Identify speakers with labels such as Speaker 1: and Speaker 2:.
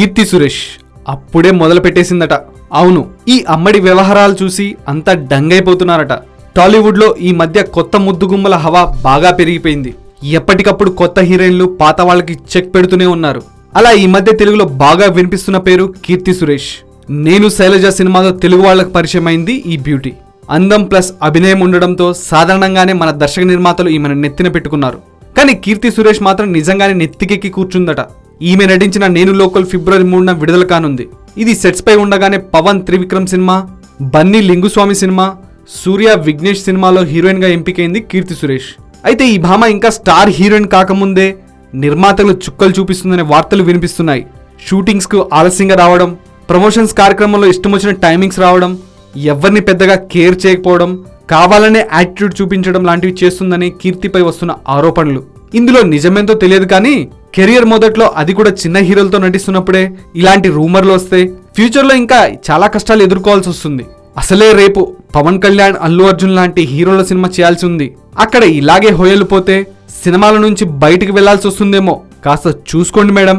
Speaker 1: కీర్తి సురేష్ అప్పుడే మొదలు పెట్టేసిందట అవును ఈ అమ్మడి వ్యవహారాలు చూసి అంతా డంగైపోతున్నారట. టాలీవుడ్లో ఈ మధ్య కొత్త ముద్దుగుమ్మల హవా బాగా పెరిగిపోయింది. ఎప్పటికప్పుడు కొత్త హీరోయిన్లు పాత వాళ్ళకి చెక్ పెడుతూనే ఉన్నారు. అలా ఈ మధ్య తెలుగులో బాగా వినిపిస్తున్న పేరు కీర్తి సురేష్. నేను శైలజ సినిమాలో తెలుగు వాళ్ళకి పరిచయం అయింది ఈ బ్యూటీ. అందం ప్లస్ అభినయం ఉండడంతో సాధారణంగానే మన దర్శక నిర్మాతలు ఈమెను నెత్తిన పెట్టుకున్నారు. కానీ కీర్తి సురేష్ మాత్రం నిజంగానే నెత్తికెక్కి కూర్చుందట. ఈమె నటించిన నేను లోకల్ ఫిబ్రవరి మూడున విడుదల కానుంది. ఇది సెట్స్ పై ఉండగానే పవన్ త్రివిక్రమ్ సినిమా బన్నీ లింగుస్వామి సినిమా సూర్య విఘ్నేష్ సినిమాలో హీరోయిన్గా ఎంపికైంది కీర్తి సురేష్. అయితే ఈ భామ ఇంకా స్టార్ హీరోయిన్ కాకముందే నిర్మాతలు చుక్కలు చూపిస్తుందనే వార్తలు వినిపిస్తున్నాయి. షూటింగ్స్కు ఆలస్యంగా రావడం ప్రమోషన్స్ కార్యక్రమంలో ఇష్టం వచ్చిన టైమింగ్స్ రావడం ఎవరిని పెద్దగా కేర్ చేయకపోవడం కావాలనే యాటిట్యూడ్ చూపించడం లాంటివి చేస్తుందని కీర్తిపై వస్తున్న ఆరోపణలు. ఇందులో నిజమేంతో తెలియదు కానీ కెరియర్ మొదట్లో అది కూడా చిన్న హీరోలతో నటిస్తున్నప్పుడే ఇలాంటి రూమర్లు వస్తే ఫ్యూచర్లో ఇంకా చాలా కష్టాలు ఎదుర్కోవాల్సి వస్తుంది. అసలే రేపు పవన్ కళ్యాణ్ అల్లు అర్జున్ లాంటి హీరోల సినిమా చేయాల్సి ఉంది. అక్కడ ఇలాగే హోయలు పోతే సినిమాల నుంచి బయటికి వెళ్ళాల్సి వస్తుందేమో కాస్త చూసుకోండి మేడం.